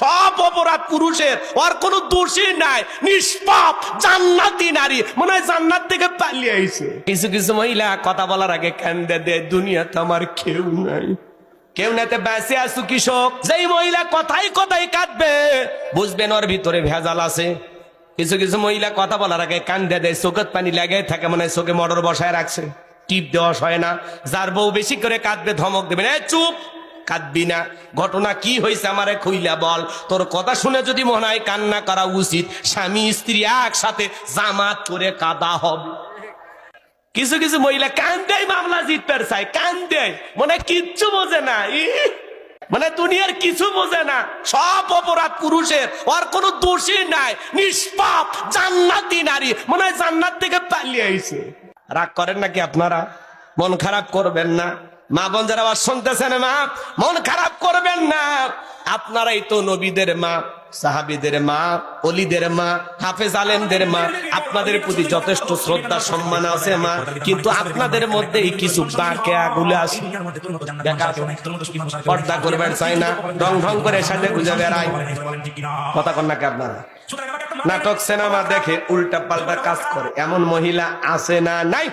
সব অপরাধ পুরুষের ওর কোনো দোষী নাই। নিষ্পাপ, জান্নাতি নারী। মনে হয় জান্নাত থেকে পালিয়ে আইছে। কিছু কিছু মহিলা কথা বলার আগে কান্দে দে দুনিয়াতে আমার কেউ নাই। কেউ নাতে বেঁচে আসু কৃষক? যেই মহিলা কথাই কথাই কাঁদবে, বুঝবেন ওর ভিতরে ভেজাল আছে। কিছু কিছু মহিলা কথা বলার আগে কান্দে দেয় চোখত পানি লাগে থাকে, মনে চোখে মটর বসায় রাখছে। টিপ দেওয়া হয় না। যার বউ বেশি করে কাঁদবে, ধমক দেবে না চুপ! কাঁদবি না। ঘটনা কি হয়েছে আমারে খুইলা বল। তোর কথা শুনে যদি মনে হয় কান্না করা উচিত, স্বামী, স্ত্রী একসাথে জামাত করে কাদা হবে। কিছু কিছু মহিলা কান্দেই মামলা জিততে চায়, কান্দে। মনে কিচ্ছু বোঝে না মানে দুনিয়ার কিছু বোঝে না। সব অপরাধ পুরুষের, ওর কোনো দোষী নাই। নিষ্পাপ, জান্নাতি নারী। মনে হয় জান্নাত থেকে পালিয়ে আইছে। রাগ করেন নাকি আপনারা? মন খারাপ করবেন না? মা বোন যারা আবার শুনতেছেন মা, মন খারাপ করবেন না। আপনারাই তো নবীদের মা, সাহাবিদের মা, অলিদের মা, হাফেজ আলেমদের মা। আপনাদের প্রতি যথেষ্ট শ্রদ্ধা, সম্মান আছে মা, কিন্তু আপনাদের মধ্যেই কিছু বাঁকে আগুলে আসে পর্দা করবেন, চাই না। রং ঢং করে সাথে গুজে বেড়ায় কথা কন নাকি আপনারা? নাটক, সিনেমা দেখে উল্টা পাল্টা কাজ করে। এমন মহিলা আছে না নাই?